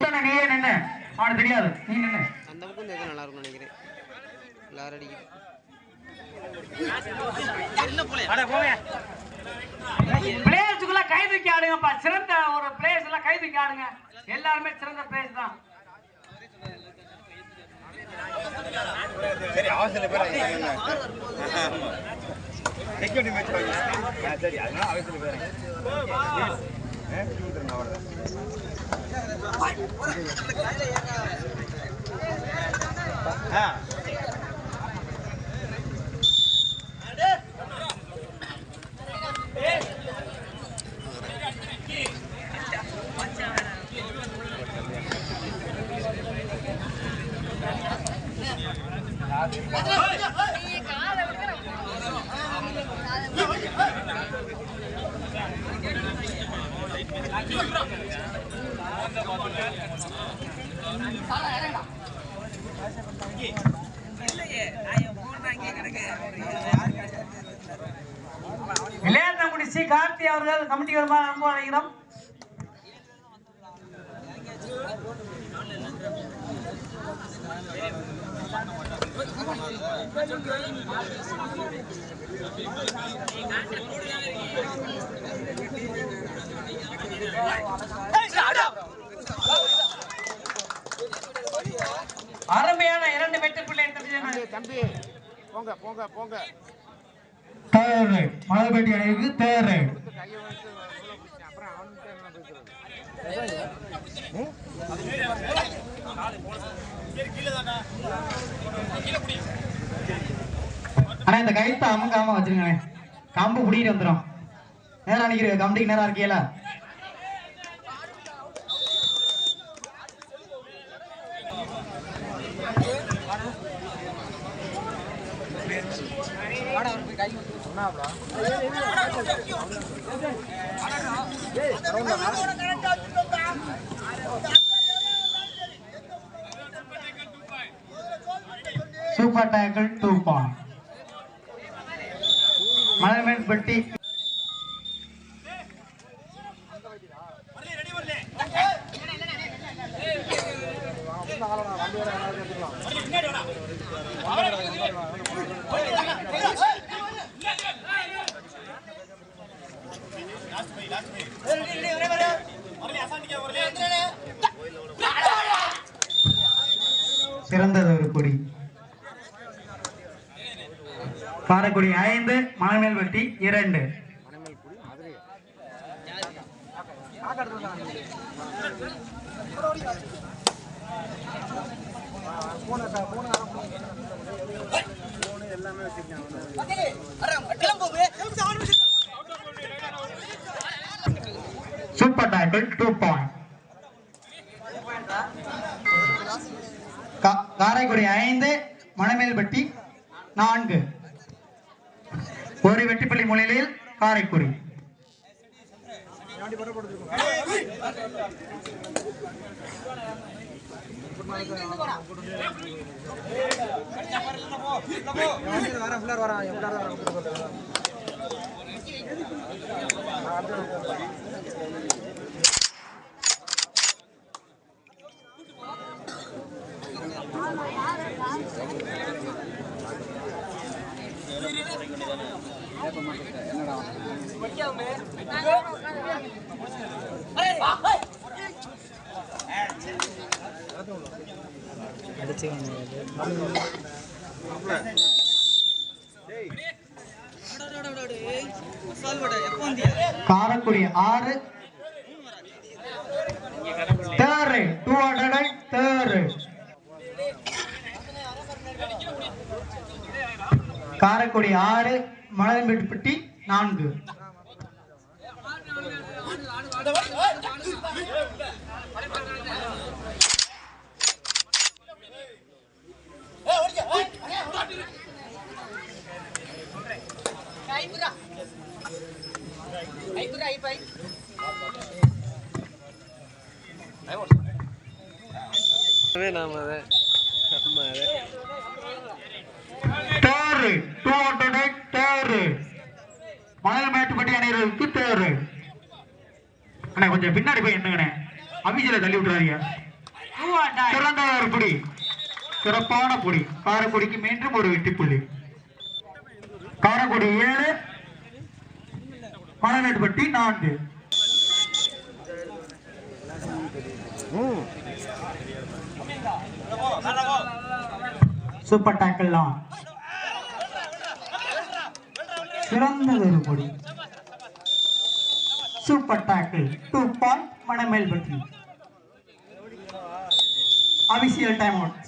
நீயே அவனுக்கு தெரியாது நீ நின்னு அந்த பக்கம் இந்த இது நல்லா இருக்கும்னு நினைக்கிறேன் எல்லாரும் பிளேயர்ஸுக்குள்ள கை தூக்கி ஆடுங்கப்பா சிறந்த ஒரு பிளேயர்ஸ் எல்லாம் கை தூக்கி ஆடுங்க எல்லாருமே சிறந்த பிளேயர்ஸ் தான் சரி அவசர பேர் செக்யூரிட்டி மேட்ச் சரி அதனால அவசர பேர் ஆ. விளையாட்டங்குடி சி. கார்த்தி அவர்கள் கமிட்டி வருமாறு அன்பு அழைக்கிறோம் அருமையான இரண்டு வெற்றி பிள்ளை தம்பி. போங்க போங்க போங்க. தேர்ட் ரைட் மலைப்பேட்டி அணிக்கு தேர்ட் ரைட் அண்ணா இந்த கைத்த அமுக்காம வச்சிருங்க கம்பு பிடிக்கிட்டு வந்துடும் நேரம் நிக்கிற கம்பிக்கு நேரம் இருக்கீங்களா சூப்பர் டேக்கிள் டூ பாயிண்ட் மலர்மேல் பெட்டி சிறந்தது ஒரு கொடி காரைக்குடி ஐந்து மலைமேல் வெட்டி இரண்டு. போன டேக்கிள் டூ பாயிண்ட் காரைக்குடி ஐந்து மணமேல்பட்டி நான்கு. ஒரு வெட்டிப்பள்ளி முன்னிலையில் காரைக்குடி வர காரக்குடி ஆறு. Third two hundred and third Karaikudi ஆறு மலர்பெட்டி நான்கு. நாம அதை நம்ம அதை தேர்டு டூ ஹண்ட்ரட் தேர்டு மணல் மேட்டுப்பட்டி அணிகளுக்கு தேர்டு அண்ணா கொஞ்சம் பின்னாடி போய் என்னங்கண்ணே அபிஜில தள்ளி விட்டுறாதீங்க. சிறந்த ஒரு பொடி. சிறப்பான பொடி. காரக்குடிக்கு மீண்டும் ஒரு வெற்றி புள்ளி காரைக்குடி ஏழு. மணநேட்டுப்பட்டி நான்கு. சூப்பர் டேக்கிள் தான் சிறந்தது ஒரு பொடி சூப்பர் டேக்கிள் டூ பாயிண்ட் மணமேல் பற்றி அபிஷியல் டைம் அவுட்.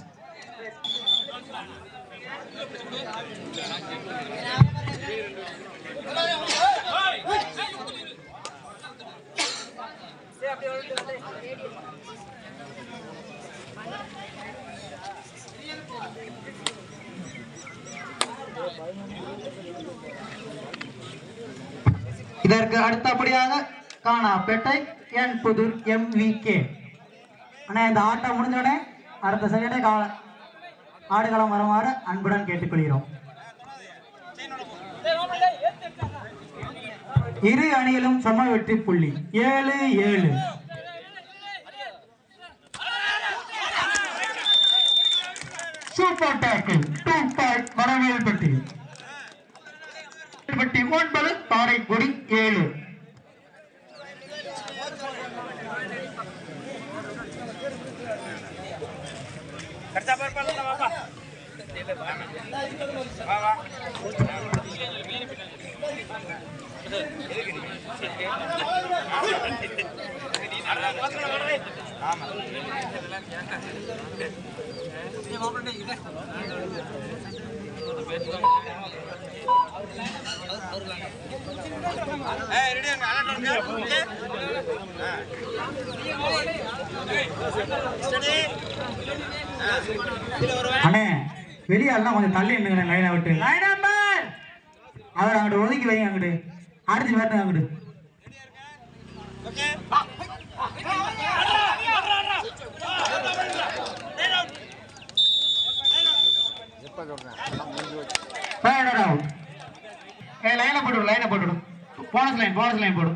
இதற்கு அடுத்தபடியாக Kanapettai N Pudur M V K அண்ணா இந்த ஆட்டம் முடிஞ்சோடனே அடுத்த செகண்டே கா ஆடுகளம் வருமாறு அன்புடன் கேட்டுக்கொள்கிறோம். இரு அணியிலும் சம வெற்றி புள்ளி. ஏழு ஏழு. சூப்பர் டேக்கிள் கோயில்பட்டி பட்டி. ஒன்பது காரைக்குடி ஏழு. ஆமா. அண்ணே வெளியே எல்லாம் கொஞ்சம் தள்ளி நின்னுங்க லைனை விட்டு. லைன் அவர் அங்கிட்டு ஒதுக்கி வைங்க அங்கிட்டு. அடிச்சு வரணும் அங்கிட்டு. Third லைனை போட்டு லைனை போட்டு போனஸ் லைன் போனஸ் லைன் போடு.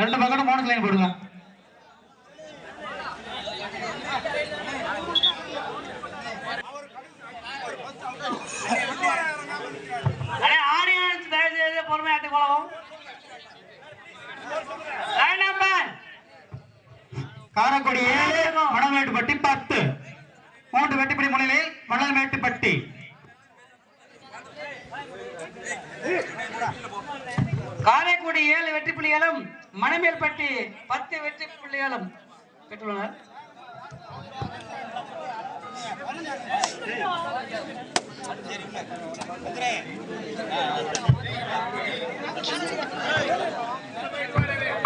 ரெண்டு பக்கமும் போனஸ் லைன் போடுங்க. பொறுமையாட்டு நம்பர் காரைக்குடி ஏழு மணமேட்டுப்பட்டி பத்து. மூன்று வெட்டிப்படி முன்னிலையில் மணல்மேட்டுப்பட்டி. காரைக்குடி ஏழு வெற்றி புள்ளிகளும் மணிமேல்பட்டி பத்து வெற்றி புள்ளிகளும் பெற்றுள்ளனர்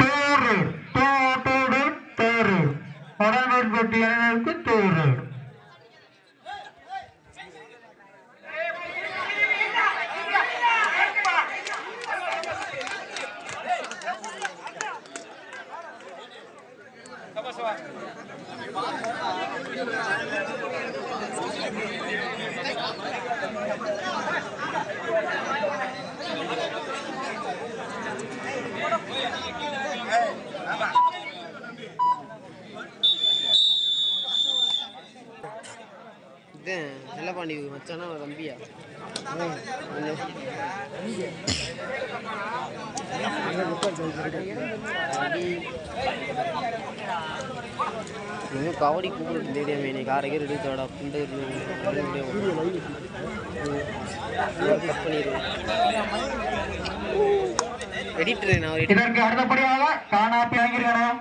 தோறு தோட்டோடு தோறு. மணல்மேட்டுப்பட்டி அணியினருக்கு தோறு. அவன் தம்பியா இன்னும் கபடி கூப்பிட்டு தெரியாம நீ காரைக்கு ரெடி தோட புண்டு கட் பண்ணிடுவேன் எடிட்டர் நான் ஒரு இதற்கு அடுத்தபடியாக காணாப்பி வாங்கியிருக்கணும்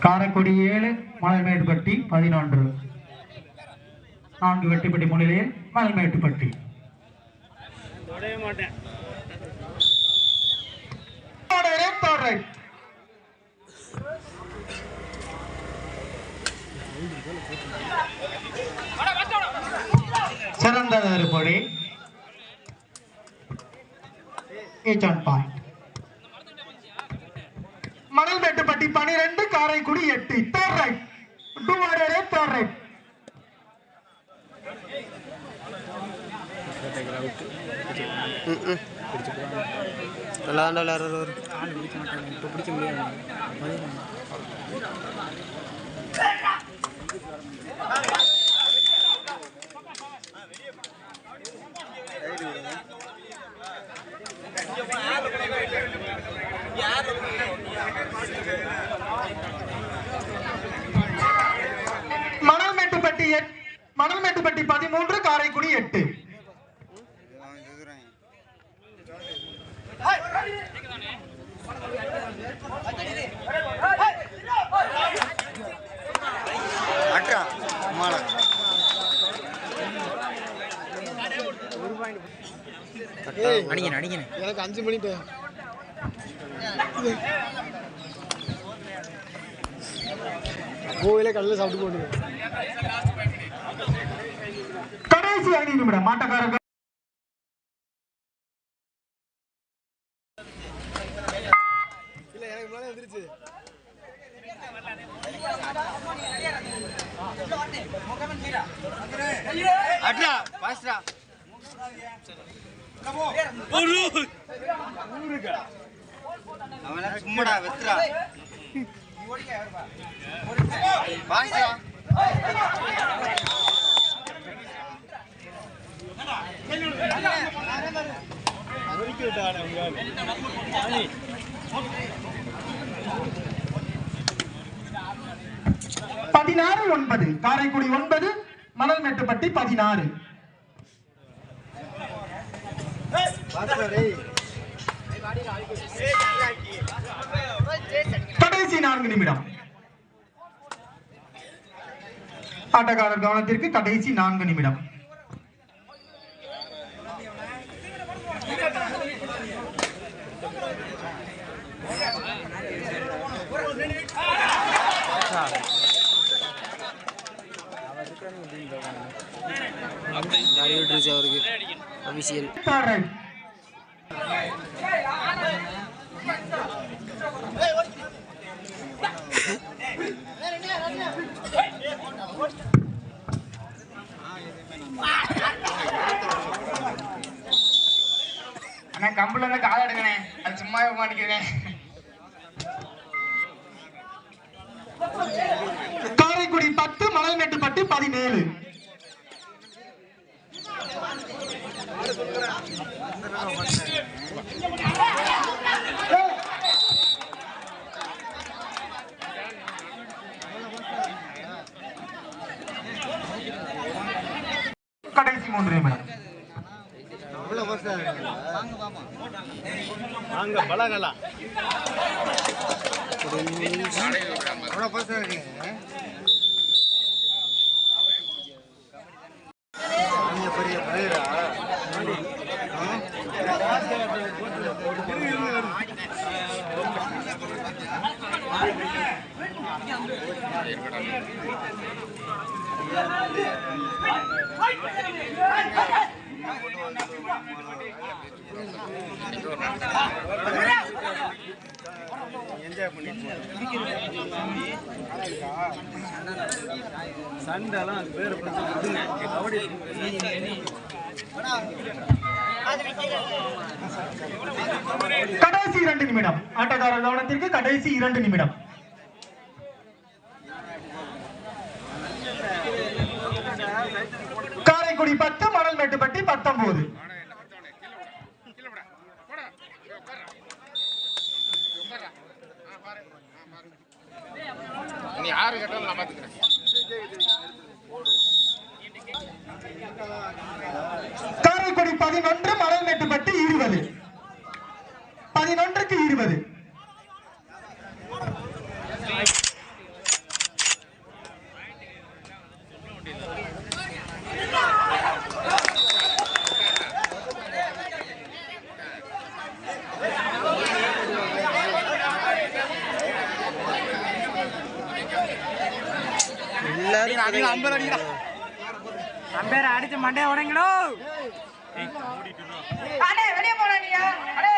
காரைக்குடி ஏழு மலைமேடுபட்டி பதினொன்று. நான்கு வெட்டிப்பட்டி முன்னிலையில் மல்மேட்டுப்பட்டி. தொடவே மாட்டேன். right. சிறந்த வேறுபடி each on point. மணல்மேட்டுப்பட்டி பனிரெண்டு காரைக்குடி எட்டு. தேர்ட் ரைட் டூ ஆர்டரே தேர்ட் ரைட் ம் ஆள் பிடிக்க மாட்டாங்க இப்போ பிடிக்க முடியாது மணல்மேட்டுப்பட்டி எட்- மணல்மேட்டுப்பட்டி பதிமூன்று காரைக்குடி எட்டு அக்கா மாலை. அடிக்கணும் அடிக்கணும் எனக்கு அஞ்சு மணி டைம் கோவிலே கடலில் சாப்பிட்டு போடுது கடைசி ஐந்து நிமிடம். மாட்டக்காரர்கள் எனக்கு முன்னாலே வந்துருச்சு அட்ரா பாஸ்டா. அவன சும்மடா வெத்துறா பாஸ்டா. பதினாறு ஒன்பது. காரைக்குடி ஒன்பது மணல்மேட்டுப்பட்டி பதினாறு. கடைசி நான்கு நிமிடம். ஆட்டக்காரர் கவனத்திற்கு கடைசி நான்கு நிமிடம். ஜாலி அவருக்கு அபிஷியல் அண்ணா கம்புல இருந்து கால் எடுக்கணே அது சும்மாவே மாட்டிக்கிறேன் காரைக்குடி பத்து மணல்மேட்டுப்பட்டி பதினேழு. கடைசி மூன்று நிமிடம் வாங்க பழகலா அவ்வளோ பாஸ்டா இருக்கீங்க நீங்க பெரிய பிளேயரா என்ஜாய் பண்ணிட்டு சண்டைலாம் அது பேர் கபடி கடைசி இரண்டு நிமிடம். ஆட்டக்காரர் கவனத்திற்கு கடைசி இரண்டு நிமிடம். காரைக்குடி பத்து மணல்மேட்டுப்பட்டி பத்தொன்பது. நீ யாரு கேட்டாலும் நான் காரைக்குடி பதினொன்று மணல்மேட்டுப்பட்டி இருபது பதினொன்றுக்கு இருபது ஐம்பது அடிக்கிறா அம்பேரை அடிச்சு மண்டையை உடைங்களோ வெளியே போடா நீயா? அண்ணே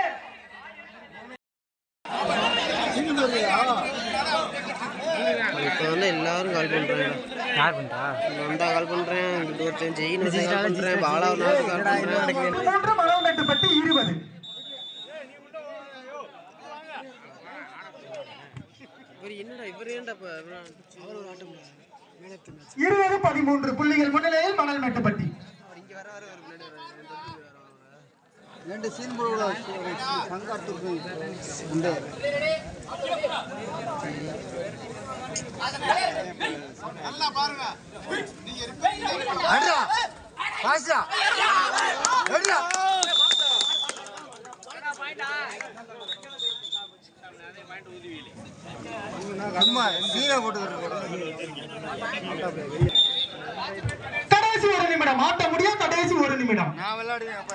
இப்போ வந்து எல்லாரும் கால் யார் வந்தா கால் பண்றேன். இங்கிட்டு ஒருத்தன் ஜெயின் கால் பாலா கால் இருபது. இவர் என்னடா இவர் ஏன்டா இப்ப அவர் ஒரு ஆட்டம். இருபது பதிமூன்று புள்ளிகள் முன்னிலையில் மணல் மேட்டுப்பட்டி. ரெண்டு சீன் போட சங்காத்துக்கு அடிடா அம்மா சீனை போட்டு கடைசி ஒரு நிமிடம் ஆட்ட முடியும் கடைசி ஒரு நிமிடம் நான் விளையாடுவேன் அப்ப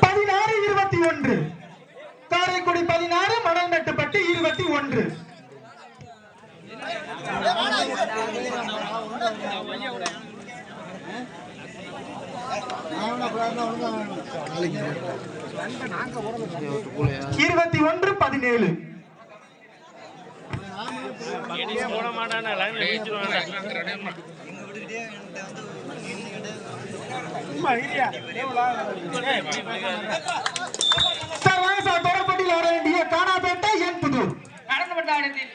பதினாறு இருபத்தி ஒன்று. காரைக்குடி பதினாறு மணல் நட்டுப்பட்டு இருபத்தி ஒன்று. இருபத்தி ஒன்று பதினேழு. போட மாட்டானே? லைன்ல சார் வாங்க சார் தொடர்பட்டியில் வர வேண்டிய காணாப்பேட்டை என் புதூர். நடந்து பட்டாடத்தில்